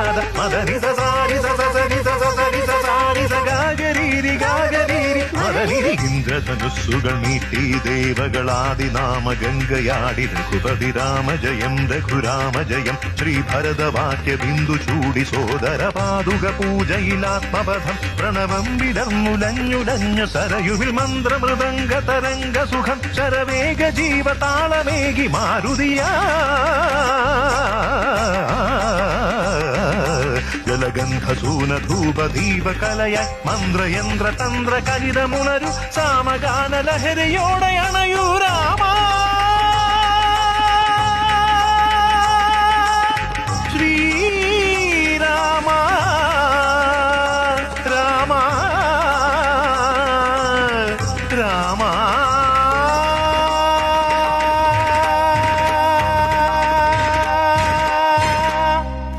നിഷാദ മദനി സാരി സരി സരി സാരി സഗാഗരീരി ഗാഗരീരി മദനിരി ഇന്ദ്രധനുസ്സുകൾ നീട്ടി ദേവകളാദിനാമ ഗംഗയാടി രഘുപതി രാമ ജയം രഘുരാമ ജയം ശ്രീ ഭരതവാക്യ ബിന്ദു ചൂടി സോദര പാതുക പൂജയിലാത്മപഥം. പ്രണവം വിടർന്നുലഞ്ഞുലഞ്ഞു സരയുവിൽ മന്ത്രമൃദംഗ തരംഗ സുഖം ശരവേഗ ജീവതാളമേകി മാരുതിയാ. జలగంధూన ధూప దీప కలయ మంద్రయంద్ర తంద్ర కలిద మునరు సామగాన లహరియోడయణయూ రామ రామా రామా.